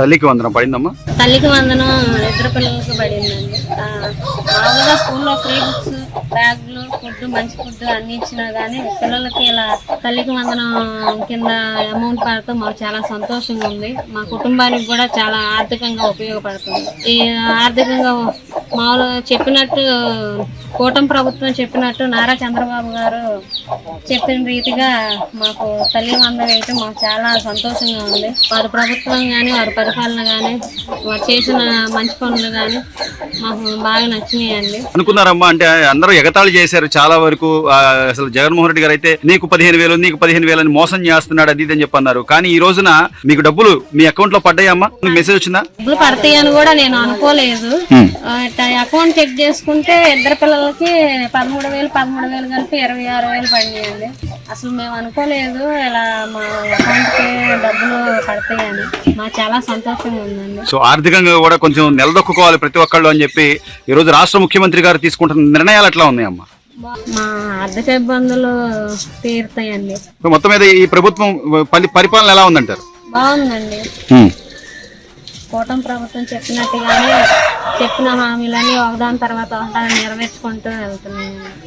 తల్లికి వందనం పడిందమ్మా? తల్లికి వందనం ఇద్దరు పిల్లలకి పడిందండి. ఆ, మామూలుగా స్కూల్లో ఫ్రీ బుక్స్ బ్యాగులు ఫుడ్ మంచి ఫుడ్ అన్ని ఇచ్చినా కానీ పిల్లలకి ఇలా తల్లికి వందనం కింద అమౌంట్ పడుతూ మాకు చాలా సంతోషంగా ఉంది. మా కుటుంబానికి కూడా చాలా ఆర్థికంగా ఉపయోగపడుతుంది. ఈ ఆర్థికంగా మామూలు చెప్పినట్టు కూటమి ప్రభుత్వం చెప్పినట్టు నారా చంద్రబాబు గారు చెప్పిన రీతిగా మాకు తల్లి వందనం వేయటం మాకు చాలా సంతోషంగా ఉంది. వారి ప్రభుత్వం కానీ వారి పరిపాలన కానీ వారు చేసిన మంచి పనులు కానీ మాకు బాగా నచ్చినాయండి. అనుకున్నారమ్మా అంటే అందరూ ఎగతాళి చేశారు చాలా వరకు. అసలు జగన్మోహన్ రెడ్డి గారు అయితే నీకు పదిహేను వేలు నీకు పదిహేను వేలు అని మోసం చేస్తున్నాడు అది అని చెప్పి అన్నారు కానీ ఈ రోజున మీకు డబ్బులు మీ అకౌంట్లో పడ్డాయమ్మా? మెసేజ్ వచ్చిందా? డబ్బులు పడతాయని కూడా నేను అనుకోలేదు. అకౌంట్ చెక్ చేసుకుంటే ఇద్దరు పిల్లలకి పదమూడు వేలు పదమూడు వేలు కలిపి ఇరవై ఆరు వేలు పడినాయండి. అసలు మేము అనుకోలేదు ఇలా మా అకౌంట్కి డబ్బులు పడతాయని. మాకు చాలా సంతోషంగా ఉందండి. సో ఆర్థికంగా కూడా కొంచెం నిలదొక్కుకోవాలి ప్రతి ఒక్కళ్ళు అని చెప్పి ఈ రోజు రాష్ట్ర ముఖ్యమంత్రి గారు తీసుకుంటున్న నిర్ణయాలు ఎట్లా ఉన్నాయమ్మా? మా ఆర్థిక ఇబ్బందులు తీరుతాయండి. మొత్తం మీద ఈ ప్రభుత్వం పరి- పరిపాలన ఎలా ఉందంటారు? బాగుందండి. కూటమి ప్రభుత్వం చెప్పినట్టుగానే చెప్పిన హామీలన్నీ ఒకదాని తర్వాత ఒకదాని నెరవేర్చుకుంటూ వెళ్తున్నాను